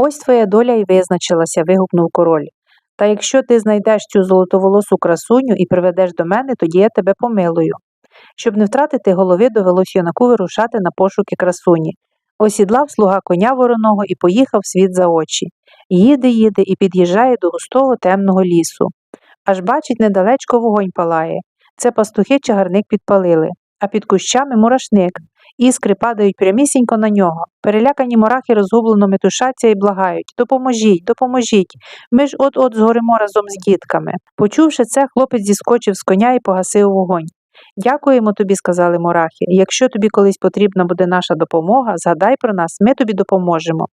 Ось твоя доля й визначилася, вигукнув король. Та якщо ти знайдеш цю золотоволосу красуню і приведеш до мене, тоді я тебе помилую. Щоб не втратити голови, довелось юнаку вирушати на пошуки красуні. Осідлав слуга коня вороного і поїхав світ за очі. Їде, їде і під'їжджає до густого темного лісу. Аж бачить, недалечко вогонь палає. Це пастухи чагарник підпалили, а під кущами мурашник. Іскри падають прямісінько на нього. Перелякані мурахи розгублено метушаться і благають Допоможіть, допоможіть. Ми ж от-от згоримо разом з дітками. Почувши це, хлопець зіскочив з коня і погасив вогонь. Дякуємо тобі, сказали мурахи. Якщо тобі колись потрібна буде наша допомога, згадай про нас, ми тобі допоможемо.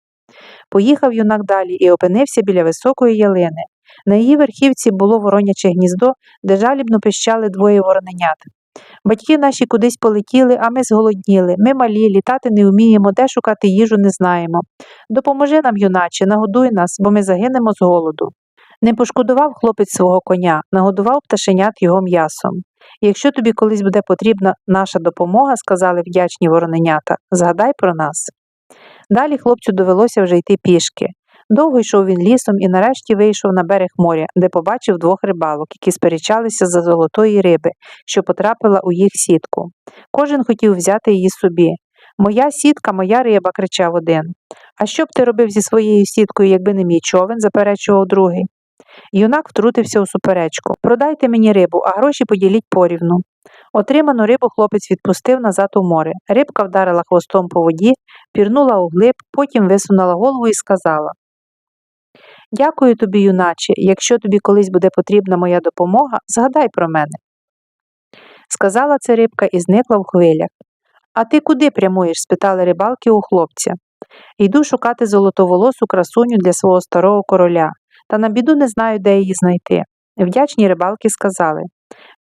Поїхав юнак далі і опинився біля високої ялини. На її верхівці було вороняче гніздо, де жалібно пищали двоє вороненят. Батьки наші кудись полетіли, а ми зголодніли. Ми малі, літати не вміємо, де шукати їжу не знаємо. Допоможи нам, юначе, нагодуй нас, бо ми загинемо з голоду. Не пошкодував хлопець свого коня, нагодував пташенят його м'ясом. Якщо тобі колись буде потрібна наша допомога, сказали вдячні вороненята, згадай про нас. Далі хлопцю довелося вже йти пішки. Довго йшов він лісом і нарешті вийшов на берег моря, де побачив двох рибалок, які сперечалися за золотої риби, що потрапила у їх сітку. Кожен хотів взяти її собі. Моя сітка, моя риба, кричав один. А що б ти робив зі своєю сіткою, якби не мій човен, заперечував другий. Юнак втрутився у суперечку. Продайте мені рибу, а гроші поділіть порівну. Отриману рибу хлопець відпустив назад у море. Рибка вдарила хвостом по воді, пірнула у глиб, потім висунула голову і сказала Дякую тобі, юначе, якщо тобі колись буде потрібна моя допомога, згадай про мене. Сказала це рибка і зникла в хвилях. А ти куди прямуєш? спитали рибалки у хлопця. Йду шукати золотоволосу красуню для свого старого короля, та на біду не знаю, де її знайти. Вдячні рибалки сказали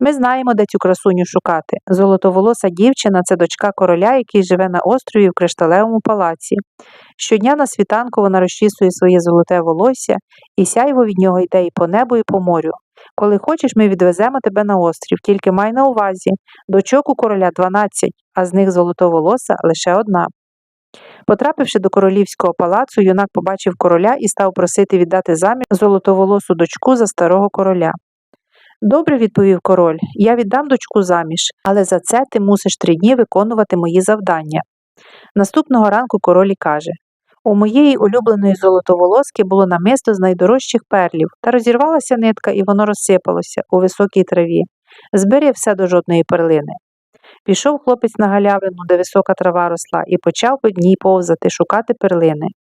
ми знаємо, де цю красуню шукати. Золотоволоса дівчина це дочка короля, який живе на острові в кришталевому палаці. Щодня на світанку вона розчісує своє золоте волосся, і сяйво від нього йде і по небу, і по морю. Коли хочеш, ми відвеземо тебе на острів, тільки май на увазі дочок у короля 12, а з них золотоволоса лише одна. Потрапивши до королівського палацу, юнак побачив короля і став просити віддати заміж золотоволосу дочку за старого короля. Добре, відповів король, я віддам дочку заміж, але за це ти мусиш три дні виконувати мої завдання. Наступного ранку король і каже У моєї улюбленої золотоволоски було намисто з найдорожчих перлів, та розірвалася нитка, і воно розсипалося у високій траві. Збери все до жодної перлини. Пішов хлопець на галявину, де висока трава росла, і почав по дній повзати, шукати перлини.